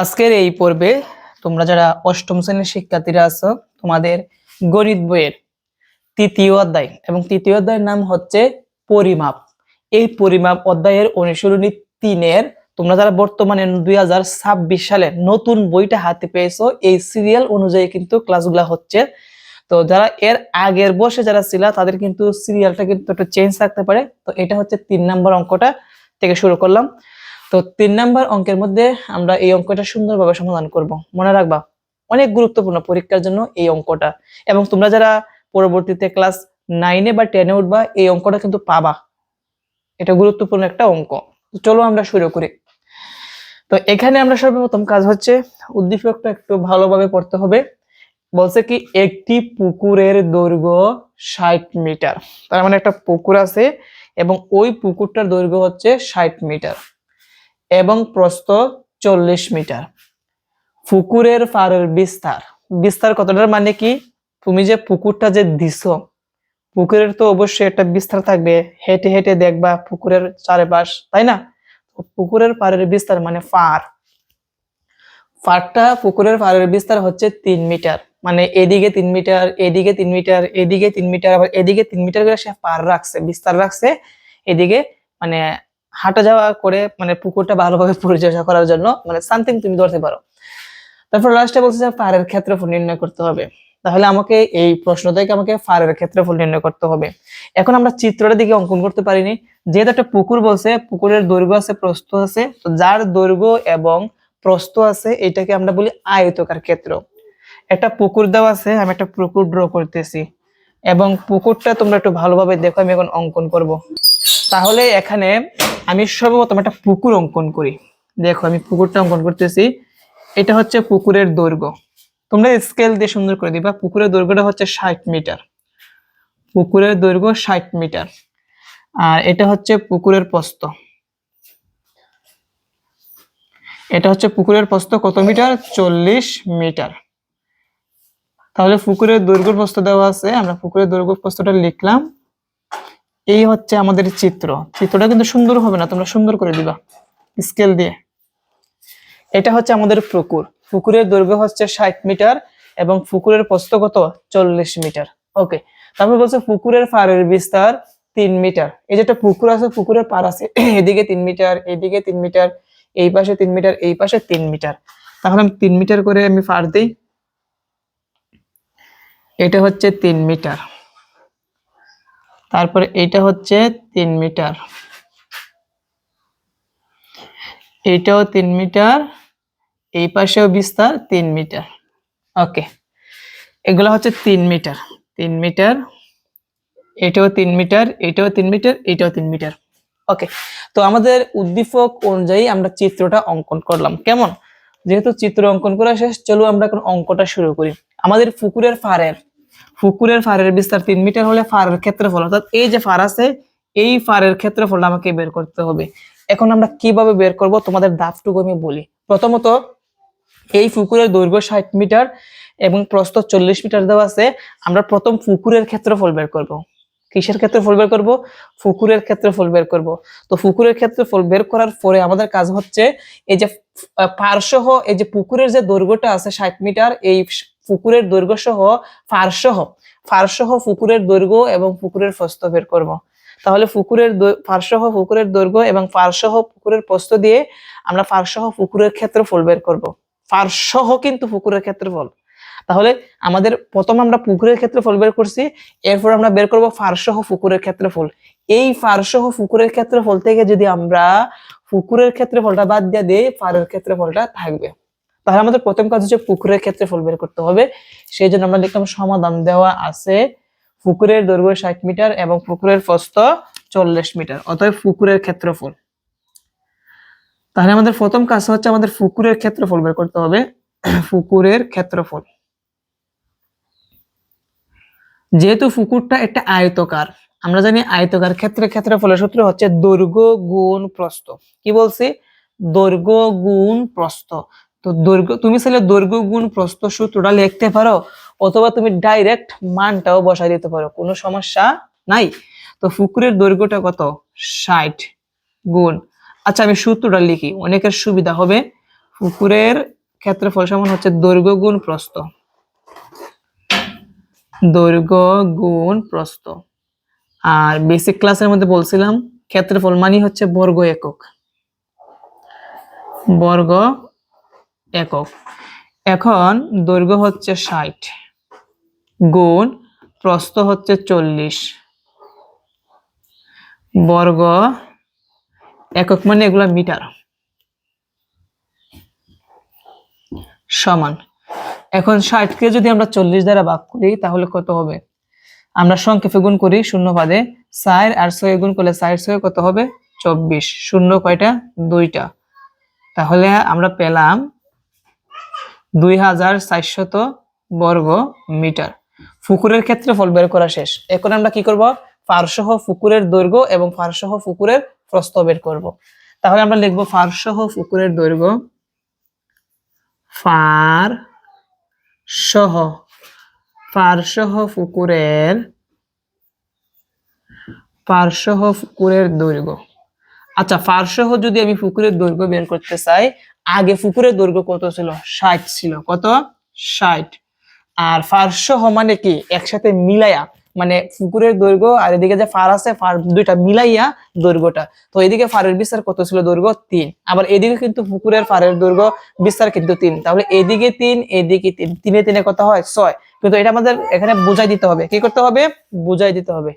আজকের এই পর্বে তোমরা যারা অষ্টম শ্রেণির শিক্ষার্থীরা আছো, তোমাদের গণিত বইয়ের তৃতীয় অধ্যায় এবং তৃতীয় অধ্যায়ের নাম হচ্ছে পরিমাপ। এই পরিমাপ অধ্যায়ের অনুশীলনী তিনের তোমরা যারা বর্তমানে দুই হাজার ছাব্বিশ সালে নতুন বইটা হাতে পেয়েছ, এই সিরিয়াল অনুযায়ী কিন্তু ক্লাসগুলো হচ্ছে। তো যারা এর আগের বসে যারা ছিল, তাদের কিন্তু সিরিয়ালটা কিন্তু একটু চেঞ্জ থাকতে পারে। তো এটা হচ্ছে তিন নম্বর অঙ্কটা থেকে শুরু করলাম। তো তিন নাম্বার অঙ্কের মধ্যে আমরা এই অঙ্কটা সুন্দরভাবে সমাধান করব। মনে রাখবা, অনেক গুরুত্বপূর্ণ পরীক্ষার জন্য এই অঙ্কটা। এবং তোমরা যারা পরবর্তীতে ক্লাস নাইনে বা টেনে উঠবা, এই অঙ্কটা কিন্তু পাবা। এটা গুরুত্বপূর্ণ একটা অঙ্ক। চলো আমরা শুরু করি। তো এখানে আমরা সর্বপ্রথম কাজ হচ্ছে, উদ্দীপকটা একটু ভালোভাবে পড়তে হবে। বলছে কি, একটি পুকুরের দৈর্ঘ্য ষাট মিটার। তার মানে একটা পুকুর আছে, এবং ওই পুকুরটার দৈর্ঘ্য হচ্ছে ষাট মিটার। এবং প্রস্থ চল্লিশ মিটার। পুকুরের পাড়ের বিস্তার। বিস্তার কতটার মানে কি? তুমি যে পুকুরটা যে দিছ, পুকুরের তো অবশ্যই একটা বিস্তার থাকবে। হেঁটে হেঁটে দেখবা পুকুরের চারিপাশ, তাই না? পুকুরের পাড়ের বিস্তার মানে ফার ফারটা পুকুরের পাড়ের বিস্তার হচ্ছে তিন মিটার। মানে এদিকে তিন মিটার, এদিকে তিন মিটার, এদিকে তিন মিটার, আবার এদিকে তিন মিটার করে সে পার রাখছে, বিস্তার রাখছে। এদিকে মানে হাঁটা যাওয়া করে মানে পুকুরটা ভালোভাবে পরিচর্যা করার জন্য মানে সামথিং তুমি ধরতে পারো। তারপর লাস্টে বলছে যে ফারের ক্ষেত্রফল নির্ণয় করতে হবে। তাহলে আমাকে এই প্রশ্ন থেকে আমাকে ফারের ক্ষেত্রফল নির্ণয় করতে হবে। এখন আমরা চিত্রটা দিকে অঙ্কন করতে পারিনি। যেহেতু একটা পুকুর বলছে, পুকুরের দৈর্ঘ্য আছে, প্রস্থ আছে, তো যার দৈর্ঘ্য এবং প্রস্থ আছে, এটাকে আমরা বলি আয়তকার ক্ষেত্র। একটা পুকুর দেওয়া আছে, আমি একটা পুকুর ড্র করতেছি। এবং পুকুরটা তোমরা একটু ভালোভাবে দেখো, আমি এখন অঙ্কন করব। তাহলে এখানে আমি সর্বপ্রথম একটা পুকুর অঙ্কন করি। দেখো, আমি পুকুরটা অঙ্কন করতেছি। এটা হচ্ছে পুকুরের দৈর্ঘ্য। তোমরা স্কেল দিয়ে সুন্দর করে দিবা। পুকুরের দৈর্ঘ্যটা হচ্ছে ষাট মিটার। পুকুরের দৈর্ঘ্য ষাট মিটার। আর এটা হচ্ছে পুকুরের প্রস্ত এটা হচ্ছে পুকুরের প্রস্ত কত মিটার? চল্লিশ মিটার। তাহলে পুকুরের দৈর্ঘ্য প্রস্ত দেওয়া আছে। আমরা পুকুরের দৈর্ঘ্য প্রস্তটা লিখলাম। এই হচ্ছে আমাদের চিত্র। চিত্রটা কিন্তু সুন্দর হবে না, তোমরা সুন্দর করে দিবা স্কেল দিয়ে। এটা হচ্ছে আমাদের পুকুর। পুকুরের দৈর্ঘ্য হচ্ছে ষাট মিটার এবং পুকুরের প্রস্থ কত? চল্লিশ মিটার। ওকে তারপর বলছে পুকুরের পাড়ের বিস্তার তিন মিটার। এই যে একটা পুকুর আছে, পুকুরের পার আছে, এদিকে তিন মিটার, এদিকে তিন মিটার, এই পাশে তিন মিটার, এই পাশে তিন মিটার। তাহলে আমি তিন মিটার করে আমি পার দিই। এটা হচ্ছে তিন মিটার। তারপরে এটা হচ্ছে তিন মিটার। এইটাও তিন মিটার, এই পাশেও বিস্তার তিন মিটার। ওকে, এগুলো হচ্ছে তিন মিটার। তিন মিটার, এটাও তিন মিটার, এটাও তিন মিটার, এটাও তিন মিটার। ওকে, তো আমাদের উদ্দীপক অনুযায়ী আমরা চিত্রটা অঙ্কন করলাম। কেমন? যেহেতু চিত্র অঙ্কন করা শেষ চলো আমরা এখন অঙ্কটা শুরু করি। আমাদের পুকুরের ফারের পুকুরের ফারের বিস্তার তিন মিটার হলে ফারের ক্ষেত্রফল, অর্থাৎ এই যে ফার আছে, এই ফারের ক্ষেত্রফলটা আমাকে বের করতে হবে। এখন আমরা কীভাবে বের করব তোমাদের দাফটুকু আমি বলি। প্রথমত, এই পুকুরের দৈর্ঘ্য ষাট মিটার এবং প্রস্থ চল্লিশ মিটার দেওয়া আছে, আমরা প্রথম পুকুরের ক্ষেত্রফল বের করব। কিসের ক্ষেত্রফল বের করব? পুকুরের ক্ষেত্রফল বের করব। তো পুকুরের ক্ষেত্রফল বের করার পরে আমাদের কাজ হচ্ছে, এই যে পারসহ এই যে পুকুরের যে দৈর্ঘ্যটা আছে ষাট মিটার এই পুকুরের দৈর্ঘ্য সহ ফারসহ ফারসহ পুকুরের দৈর্ঘ্য এবং পুকুরের প্রস্থ বের করব। তাহলে পুকুরের ফারসহ পুকুরের দৈর্ঘ্য এবং ফারসহ পুকুরের প্রস্থ দিয়ে আমরা ফারসহ পুকুরের ক্ষেত্রফল বের করব। ফারসহ কিন্তু পুকুরের ক্ষেত্রফল। তাহলে আমাদের প্রথম আমরা পুকুরের ক্ষেত্রে ক্ষেত্রফল বের করছি, এরপর আমরা বের করব ফারসহ পুকুরের ক্ষেত্রফল। এই ফারসহ পুকুরের ক্ষেত্রফল থেকে যদি আমরা পুকুরের ক্ষেত্রফলটা বাদ দিয়ে দিই, ফারের ক্ষেত্রফলটা থাকবে। তাহলে আমাদের প্রথম কাজ হচ্ছে পুকুরের ক্ষেত্রফল বের করতে হবে। সেই জন্য আমরা লিখলাম সমাধান দেওয়া আছে পুকুরের দৈর্ঘ্য ষাট মিটার এবং পুকুরের প্রস্থ চল্লিশ মিটার, অতএব পুকুরের ক্ষেত্রফল। তাহলে আমাদের প্রথম কাজ হচ্ছে আমাদের পুকুরের ক্ষেত্রফল বের করতে হবে। পুকুরের ক্ষেত্রফল। যেহেতু পুকুরটা একটা আয়তকার, আমরা জানি আয়তকার ক্ষেত্রে ক্ষেত্রফলের সূত্র হচ্ছে দৈর্ঘ্য গুণ প্রস্থ। কি বলছি? দৈর্ঘ্য গুণ প্রস্থ। তো দৈর্ঘ্য, তুমি চাইলে দৈর্ঘ্য গুণ প্রস্থ সূত্রটা লিখতে পারো, অথবা তুমি ডাইরেক্ট মানটাও বসাই দিতে পারো, কোনো সমস্যা নাই। তো পুকুরের দৈর্ঘ্যটা কত? ষাট গুণ। আচ্ছা আমি সূত্রটা লিখি, অনেকের সুবিধা হবে। পুকুরের ক্ষেত্রফল সমান হচ্ছে দৈর্ঘ্য গুণ প্রস্থ। দৈর্ঘ্য গুণ প্রস্থ। আর বেসিক ক্লাসের মধ্যে বলছিলাম, ক্ষেত্রফল মানে হচ্ছে বর্গ একক। বর্গ একক। এখন দৈর্ঘ্য হচ্ছে ষাট, গুণ প্রস্থ হচ্ছে চল্লিশ। বর্গ একক মানে এগুলা মিটার। সমান। এখন ষাটকে যদি আমরা চল্লিশ দ্বারা ভাগ করি, তাহলে কত হবে? আমরা সংক্ষেপে গুণ করি, শূন্য বাদে চার আর ছয় গুণ করলে চার ছয় কত হবে? চব্বিশ। শূন্য কয়টা? দুইটা। তাহলে আমরা পেলাম দুই হাজার চারশত বর্গ মিটার। পুকুরের ক্ষেত্রফল বের করা শেষ। এখন আমরা কি করব? ফারসহ পুকুরের দৈর্ঘ্য এবং ফারসহ পুকুরের প্রস্থ বের করব। তাহলে আমরা লিখব ফারসহ পুকুরের দৈর্ঘ্য ফার সহ পারসহ পুকুরের পারসহ পুকুরের দৈর্ঘ্য। আচ্ছা পারসহ যদি আমি পুকুরের দৈর্ঘ্য বের করতে চাই আগে পুকুরের দৈর্ঘ্য কত ছিল? ষাট ছিল। কত? ষাট। আর ফারসহ মানে কি? একসাথে মিলাইয়া মানে পুকুরের দৈর্ঘ্য আর এদিকে যে ফার আছে, ফার দুইটা মিলাইয়া দৈর্ঘ্যটা। তো এদিকে ফারের বিস্তার কত ছিল? দৈর্ঘ্য তিন। আবার এদিকে কিন্তু পুকুরের ফারের দৈর্ঘ্য বিস্তার কিন্তু তিন। তাহলে এদিকে তিন এদিকে তিন। তিনে তিনে কত হয়? ছয়। কিন্তু এটা আমাদের এখানে বুঝাই দিতে হবে। কি করতে হবে? বুঝাই দিতে হবে।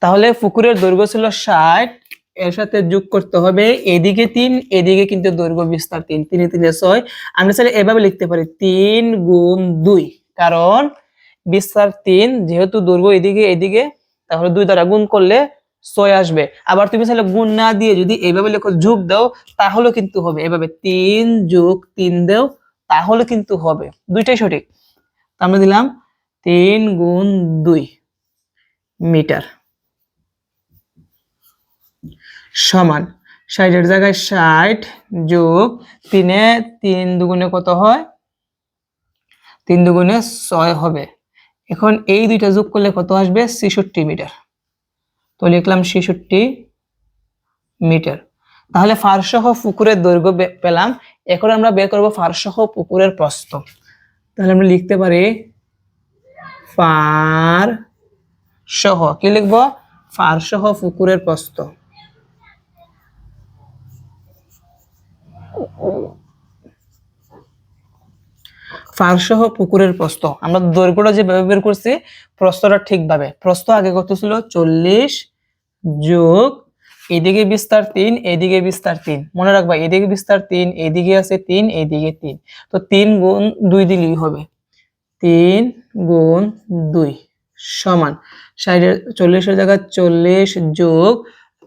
তাহলে পুকুরের দৈর্ঘ্য ছিল ষাট। এর সাথে যোগ করতে হবে, এদিকে তিন, এদিকে কিন্তু দৈর্ঘ্য বিস্তার তিন, তিনে তিনে ছয়। আমরা চাইলে এভাবে লিখতে পারি, তিন গুণ দুই, কারণ বিস্তার তিন যেহেতু দৈর্ঘ্য এদিকে এদিকে, তাহলে দুই দ্বারা গুণ করলে ছয় আসবে। আবার তুমি চাইলে গুণ না দিয়ে যদি এইভাবে লেখো যোগ দাও তাহলে কিন্তু হবে। এভাবে তিন যোগ তিন দেও, তাহলে কিন্তু হবে। দুইটাই সঠিক। আমরা দিলাম তিন গুণ দুই মিটার। সমান। ষাটের জায়গায় ষাট যোগ তিনে তিন দুগুণে কত হয়? তিন দুগুণে ছয় হবে। এখন এই দুইটা যোগ করলে কত আসবে? ছেষট্টি মিটার। তো লিখলাম ছেষট্টি মিটার। তাহলে ফারসহ পুকুরের দৈর্ঘ্য পেলাম। এখন আমরা বের করব ফারসহ পুকুরের প্রস্থ। তাহলে আমরা লিখতে পারি ফার সহ কি লিখব? ফার সহ পুকুরের প্রস্থ। ফার সহ পুকুরের প্রস্থ। আমরা দৈর্ঘ্যটা যেভাবে বের করছি, প্রস্থটা ঠিকভাবে। প্রস্থ আগে কত ছিল? চল্লিশ যোগ এদিকে বিস্তার তিন, এদিকে বিস্তার তিন। মনে রাখবা, এদিকে বিস্তার তিন, এদিকে আছে তিন, এদিকে তিন। তো তিন গুণ দুই দিলেই হবে। তিন গুণ দুই সমান। ষাটের চল্লিশের জায়গায় চল্লিশ যোগ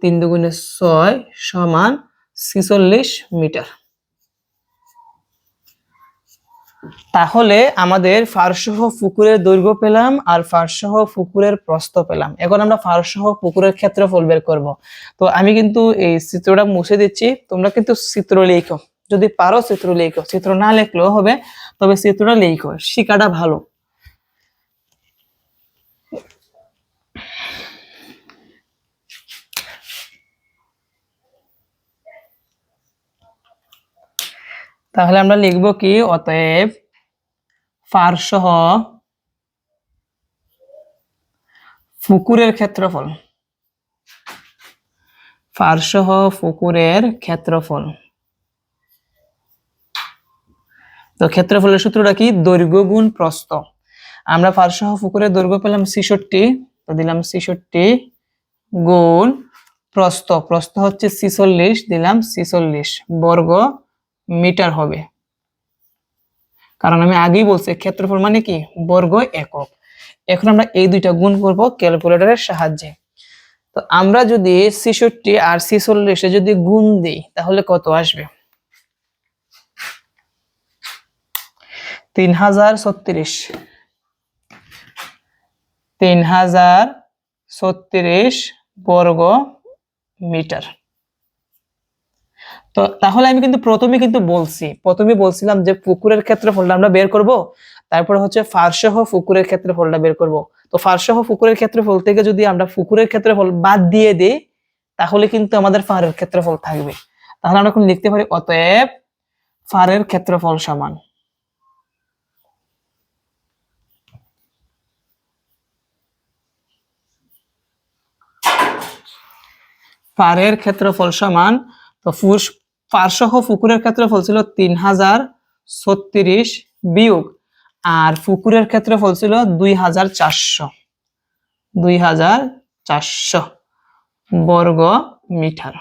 তিন দুগুণে ছয় সমান ছিচল্লিশ মিটার। তাহলে আমাদের ফারসহ পুকুরের দৈর্ঘ্য পেলাম আর ফারসহ পুকুরের প্রস্থ পেলাম। এখন আমরা ফারসহ পুকুরের ক্ষেত্রফল বের করব। তো আমি কিন্তু এই চিত্রটা মুছে দিচ্ছি। তোমরা কিন্তু চিত্র লেখো। যদি পারো চিত্র লেখো। চিত্র না লিখলেও হবে, তবে চিত্রটা লেখো। শিকাটা ভালো। তাহলে আমরা লিখব কি? অতএব ফারসহ পুকুরের ক্ষেত্রফল। ফারসহ পুকুরের ক্ষেত্রফল। তো ক্ষেত্রফলের সূত্রটা কি? দৈর্ঘ্য গুণ প্রস্থ। আমরা ফারসহ পুকুরের দৈর্ঘ্য পেলাম ছিষট্টি। তো দিলাম ছিষট্টি গুণ প্রস্থ। প্রস্থ হচ্ছে ছিচল্লিশ, দিলাম ছিচল্লিশ। বর্গ মিটার হবে। কারণ আমি আগেই বলছি, ক্ষেত্রফল মানে কি? বর্গ একক। এখন আমরা এই দুইটা গুণ করব ক্যালকুলেটরের সাহায্যে। তো আমরা যদি ছিষট্টি আর ছিচল্লিশে যদি গুণ দিই, তাহলে কত আসবে? তিন হাজার ছত্রিশ। তিন হাজার ছত্রিশ বর্গ মিটার। তো তাহলে আমি কিন্তু প্রথমে কিন্তু বলছি, প্রথমে বলছিলাম যে পুকুরের ক্ষেত্রফলটা আমরা বের করব, তারপরে হচ্ছে ফারসহ পুকুরের ক্ষেত্রফলটা বের করব। তো ফারসহ পুকুরের ক্ষেত্রফল থেকে যদি আমরা পুকুরের ক্ষেত্রফল বাদ দিয়ে দিই, তাহলে কিন্তু আমাদের ফারের ক্ষেত্রফল থাকবে। তাহলে আমরা এখন লিখতে পারি, অতএব ফারের ক্ষেত্রফল সমান। পাড়ের ক্ষেত্রফল সমান, তো পারসহ পুকুরের ক্ষেত্রফল ছিল তিন হাজার ছত্রিশ বিয়োগ, আর পুকুরের ক্ষেত্রফল ছিল দুই হাজার চারশো। দুই হাজার চারশো বর্গ মিটার।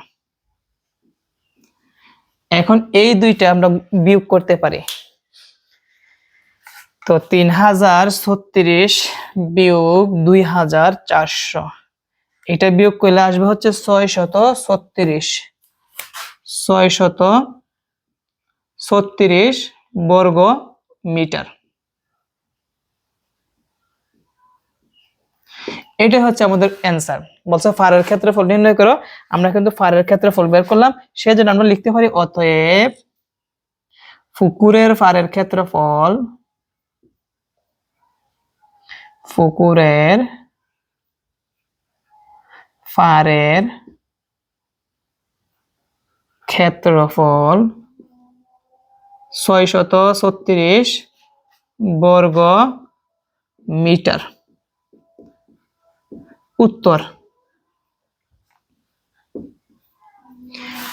এখন এই দুইটা আমরা বিয়োগ করতে পারি। তো তিন হাজার ছত্রিশ বিয়োগ দুই হাজার চারশো। এটা বিয়োগ করলে আসবে হচ্ছে ছয় শত ছত্রিশ। ছয় শত ছত্রিশ বর্গ মিটার। এটা হচ্ছে আমাদের অ্যান্সার বলছে ফারের ক্ষেত্রফল নির্ণয় করো। আমরা কিন্তু ফারের ক্ষেত্রফল বের করলাম। সেজন্য আমরা লিখতে পারি, অতএব পুকুরের ফারের ক্ষেত্রফল পুকুরের ফারের ক্ষেত্রফল ছয়শত ছত্রিশ বর্গ মিটার উত্তর।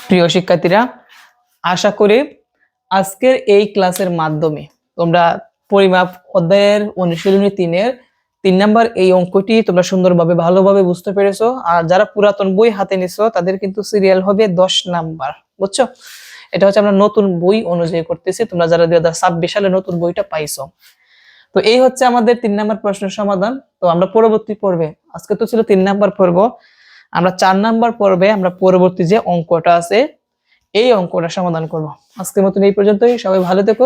প্রিয় শিক্ষার্থীরা, আশা করি আজকের এই ক্লাসের মাধ্যমে তোমরা পরিমাপ অধ্যায়ের অনুশীলনী তিনের তিন নাম্বার, এই অঙ্কটি তোমরা সুন্দরভাবে, ভালোভাবে বুঝতে পেরেছ। আর যারা পুরাতন বই হাতে নিছো, তাদের কিন্তু সিরিয়াল হবে দশ নাম্বার, বুঝছ? এটা হচ্ছে আমরা নতুন বই অনুযায়ী করতেছি। তোমরা যারা দুই হাজার ছাব্বিশ সালে নতুন বইটা পাইছো। তো এই হচ্ছে আমাদের তিন নাম্বার প্রশ্নের সমাধান। তো আমরা পরবর্তী পর্বে, আজকে তো ছিল তিন নাম্বার পর্ব, আমরা চার নাম্বার পর্বে আমরা পরবর্তী যে অঙ্কটা আছে, এই অঙ্কটা সমাধান করব। আজকের মতন এই পর্যন্তই। সবাই ভালো থেকো।